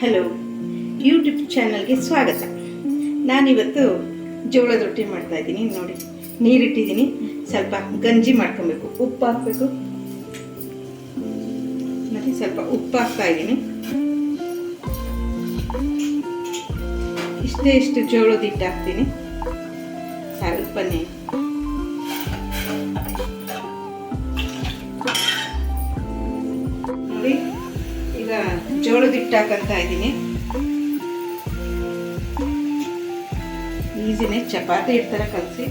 Hello YouTube ಚಾನಲ್ಗೆ ಸ್ವಾಗತ. ನಾನಿವತ್ತು ಜೋಳದ ರೊಟ್ಟಿ ಮಾಡ್ತಾ ಇದ್ದೀನಿ, ನೋಡಿ. ನೀರಿಟ್ಟಿದ್ದೀನಿ, ಸ್ವಲ್ಪ ಗಂಜಿ ಮಾಡ್ಕೊಬೇಕು. ಉಪ್ಪು ಹಾಕಬೇಕು. ಮತ್ತು ಸ್ವಲ್ಪ ಉಪ್ಪು ಹಾಕ್ತಾ ಇದ್ದೀನಿ. ಇಷ್ಟೇ ಇಷ್ಟು ಜೋಳದ ಹಿಟ್ಟು ಹಾಕ್ತೀನಿ. ಸ್ವಲ್ಪನೇ ಜೋಳದ ಹಿಟ್ಟು ಹಾಕಂತ ಇದ್ದೀನಿ. ಈಸಿನೇ ಚಪಾತಿ ಹಿಟ್ಟು ಕಲಸಿ.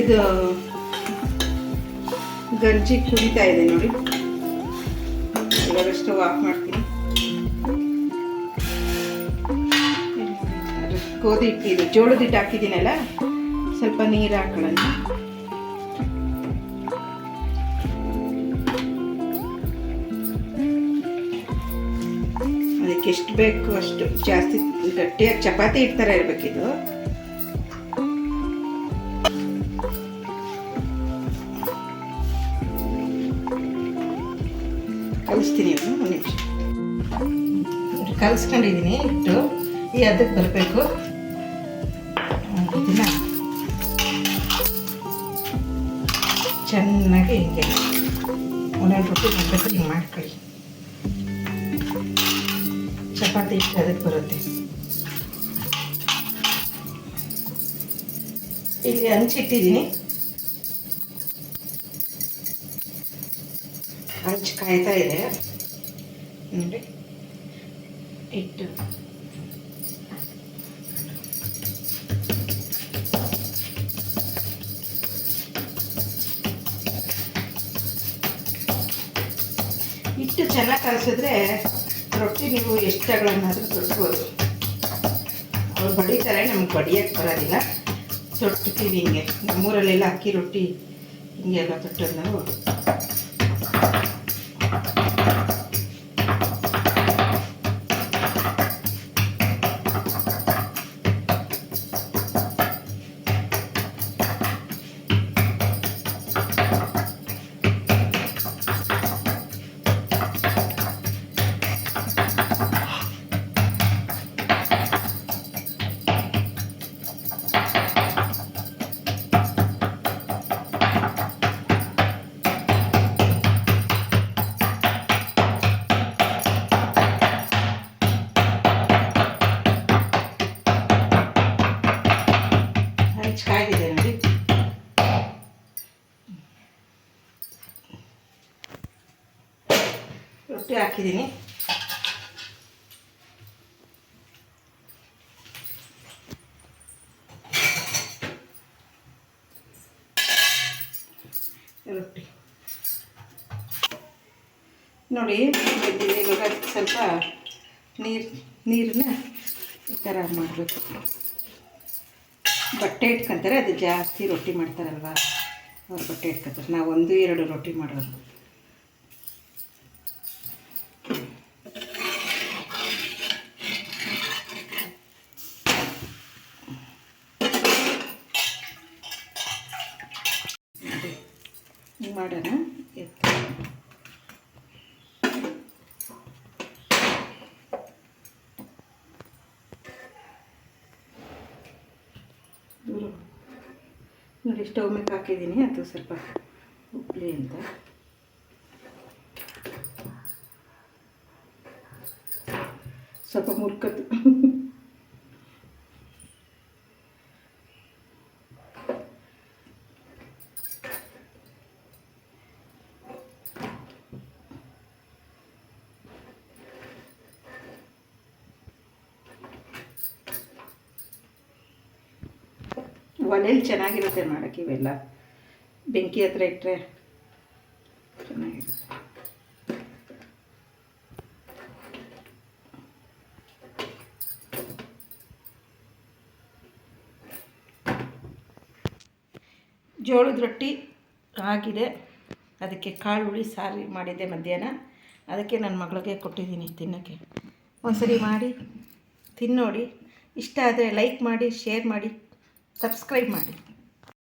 ಇದು ಗಂಜಿ ಕುಡಿತಾ ಇದೆ ನೋಡಿ. ಇವಾಗ ಆಫ್ ಮಾಡ್ತೀನಿ. ಗೋಧಿ ಹಿಟ್ಟಿದೆ ಜೋಳದ ಹಿಟ್ಟು ಹಾಕಿದ್ದೀನಲ್ಲ, ಸ್ವಲ್ಪ ನೀರು ಹಾಕೊಳ್ಳೋಣ. ಎಷ್ಟು ಬೇಕು ಅಷ್ಟು ಜಾಸ್ತಿ ಗಟ್ಟಿಯಾಗಿ ಚಪಾತಿ ಇಡ್ತಾರೆ ಇರಬೇಕಿದು ಕಲಿಸ್ತೀನಿ ಒಂದು ನಿಮಿಷ. ಕಲಿಸ್ಕೊಂಡಿದ್ದೀನಿ ಇಟ್ಟು ಈ ಅದಕ್ಕೆ ಬರಬೇಕು. ಚೆನ್ನಾಗಿ ಹಿಂಗೆ ಒಂದೊಂದು ರೊಟ್ಟಿ ಮಾಡಬೇಕು ಹಿಂಗೆ ಮಾಡ್ಕೊಳ್ಳಿ. ಚಪಾತಿ ಹಿಟ್ಟು ಅದಕ್ಕೆ ಬರುತ್ತೆ. ಇಲ್ಲಿ ಹಂಚಿಟ್ಟಿದ್ದೀನಿ. ಹಂಚು ಕಾಯ್ತಾ ಇದೆ. ನೋಡಿ. ಹಿಟ್ಟು ಹಿಟ್ಟು ಚೆನ್ನಾಗಿ ಕಲಿಸಿದ್ರೆ ರೊಟ್ಟಿ ನೀವು ಎಷ್ಟುಗಳನ್ನಾದರೂ ತೊಡ್ಬೋದು ಅವ್ರು ಬಡಿತಾರೆ, ನಮ್ಗೆ ಬಡಿಯೋಕ್ಕೆ ಬರೋದಿಲ್ಲ. ತೊಟ್ತೀವಿ ಹಿಂಗೆ, ನಮ್ಮೂರಲ್ಲೆಲ್ಲ ಅಕ್ಕಿ ರೊಟ್ಟಿ ಹಿಂಗೆಲ್ಲ ತೊಟ್ಟದ್ದು ನಾವು ರೊಟ್ಟಿ ಹಾಕಿದ್ದೀನಿ. ರೊಟ್ಟಿ. ನೋಡಿ, ಇವಾಗ ಸ್ವಲ್ಪ ನೀರು ನೀರನ್ನ ಈ ಥರ ಮಾಡಬೇಕು. ಬಟ್ಟೆ ಇಟ್ಕೊಂತಾರೆ, ಅದು ಜಾಸ್ತಿ ರೊಟ್ಟಿ ಮಾಡ್ತಾರಲ್ವ? ಅವ್ರು ಬಟ್ಟೆ ಇಟ್ಕೊತಾರೆ. ನಾವು ಒಂದು ಎರಡು ರೊಟ್ಟಿ ಮಾಡೋರು ಮಾಡೋಣ? ಎತ್ತಿ ನೋಡಿ ಸ್ಟವ್ ಮೇಲೆ ಹಾಕಿದ್ದೀನಿ. ಅದು ಸ್ವಲ್ಪ ಉಪ್ಲಿ ಅಂತ. ಸ್ವಲ್ಪ ಮುರ್ಕತ್ತು ಒಲೆಯಲ್ಲಿ ಚೆನ್ನಾಗಿರುತ್ತೆ ಮಾಡೋಕ್ಕೆ ಇವೆಲ್ಲ. ಬೆಂಕಿ ಹತ್ರ ಇಟ್ಟರೆ ಚೆನ್ನಾಗಿರುತ್ತೆ. ಜೋಳದ ರೊಟ್ಟಿ ಆಗಿದೆ. ಅದಕ್ಕೆ ಕಾಳು ಹುಳಿ, ಸಾರಿ ಮಾಡಿದ್ದೆ ಮಧ್ಯಾಹ್ನ. ಅದಕ್ಕೆ ನನ್ನ ಮಗಳಿಗೆ ಕೊಟ್ಟಿದ್ದೀನಿ ತಿನ್ನೋಕ್ಕೆ. ಒಂದ್ಸರಿ ಮಾಡಿ, ತಿನ್ನೋಡಿ. ಇಷ್ಟ ಆದರೆ ಲೈಕ್ ಮಾಡಿ ಶೇರ್ ಮಾಡಿ. ಸಬ್ಸ್ಕ್ರೈಬ್ ಮಾಡಿ.